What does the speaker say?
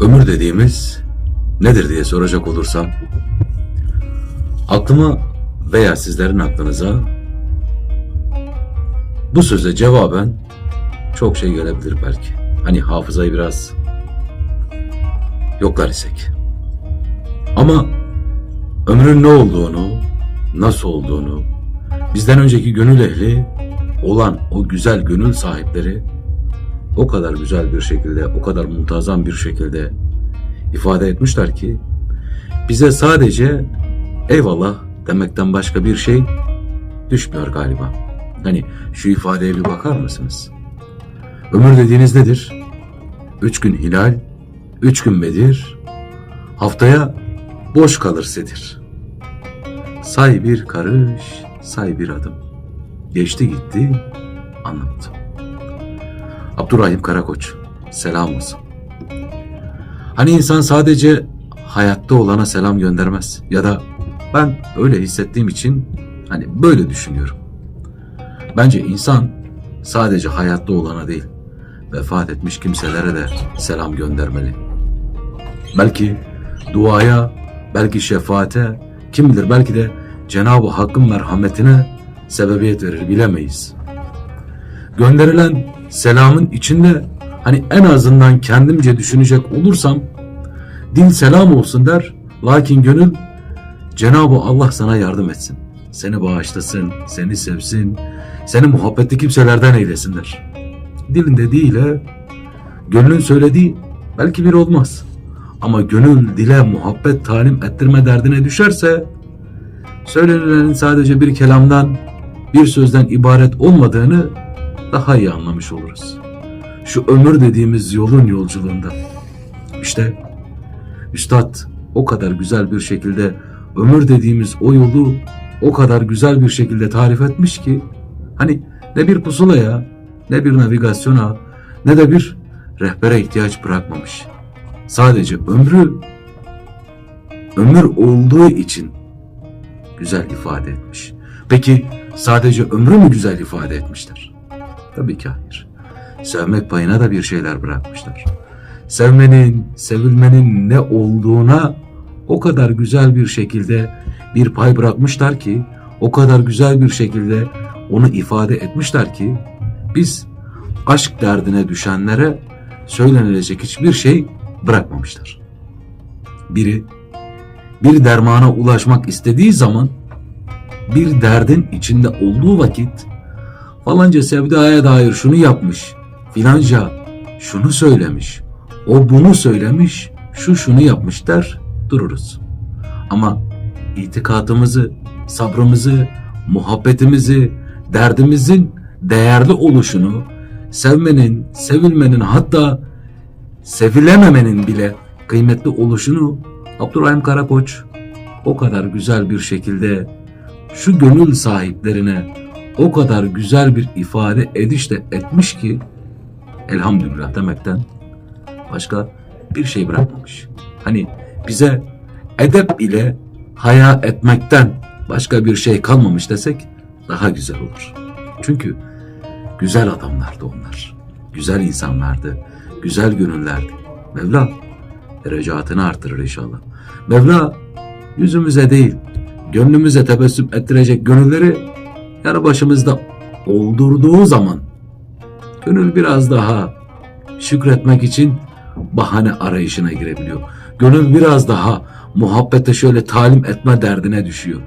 Ömür dediğimiz nedir diye soracak olursam aklıma veya sizlerin aklınıza bu söze cevaben çok şey gelebilir belki. Hani hafızayı biraz yoklar isek. Ama ömrün ne olduğunu, nasıl olduğunu, bizden önceki gönül ehli olan o güzel gönül sahipleri o kadar güzel bir şekilde, o kadar muntazam bir şekilde ifade etmişler ki bize sadece eyvallah demekten başka bir şey düşmüyor galiba. Hani şu ifadeye bir bakar mısınız? Ömür dediğiniz nedir? Üç gün hilal, üç gün bedir, haftaya boş kalır sedir. Say bir karış, say bir adım. Geçti gitti, anlamadım. Abdurrahim Karakoç, selam olsun. Hani insan sadece hayatta olana selam göndermez ya da ben öyle hissettiğim için hani böyle düşünüyorum. Bence insan sadece hayatta olana değil, vefat etmiş kimselere de selam göndermeli. Belki duaya, belki şefaate, kim bilir belki de Cenab-ı Hakk'ın merhametine sebebiyet verir bilemeyiz. Gönderilen selamın içinde hani en azından kendimce düşünecek olursam dil selam olsun der lakin gönül Cenab-ı Allah sana yardım etsin. Seni bağışlasın, seni sevsin, seni muhabbetli kimselerden eylesin der. Dilinde değil he, gönlün söylediği belki bir olmaz. Ama gönül dile muhabbet talim ettirme derdine düşerse söylenilenin sadece bir kelamdan, bir sözden ibaret olmadığını daha iyi anlamış oluruz. Şu ömür dediğimiz yolun yolculuğunda. İşte Üstad o kadar güzel bir şekilde ömür dediğimiz o yolu o kadar güzel bir şekilde tarif etmiş ki hani ne bir pusulaya ne bir navigasyona ne de bir rehbere ihtiyaç bırakmamış. Sadece ömrü ömür olduğu için güzel ifade etmiş. Peki sadece ömrü mü güzel ifade etmişler? Tabii ki hayır. Sevmek payına da bir şeyler bırakmışlar. Sevmenin, sevilmenin ne olduğuna o kadar güzel bir şekilde bir pay bırakmışlar ki, o kadar güzel bir şekilde onu ifade etmişler ki, biz aşk derdine düşenlere söylenilecek hiçbir şey bırakmamışlar. Biri bir dermana ulaşmak istediği zaman bir derdin içinde olduğu vakit falanca sevdaya dair şunu yapmış, filanca şunu söylemiş, o bunu söylemiş, şu şunu yapmış der dururuz. Ama itikadımızı, sabrımızı, muhabbetimizi, derdimizin değerli oluşunu, sevmenin, sevilmenin hatta sevilememenin bile kıymetli oluşunu Abdurrahim Karakoç o kadar güzel bir şekilde şu gönül sahiplerine o kadar güzel bir ifade edişle etmiş ki elhamdülillah demekten başka bir şey bırakmamış. Hani bize edep ile haya etmekten başka bir şey kalmamış desek daha güzel olur. Çünkü güzel adamlardı onlar. Güzel insanlardı. Güzel gönüllerdi. Mevla derecatını artırır inşallah. Mevla yüzümüze değil, gönlümüze tebessüm ettirecek gönülleri yanı başımızda oldurduğu zaman gönül biraz daha şükretmek için bahane arayışına girebiliyor. Gönül biraz daha muhabbete şöyle talim etme derdine düşüyor.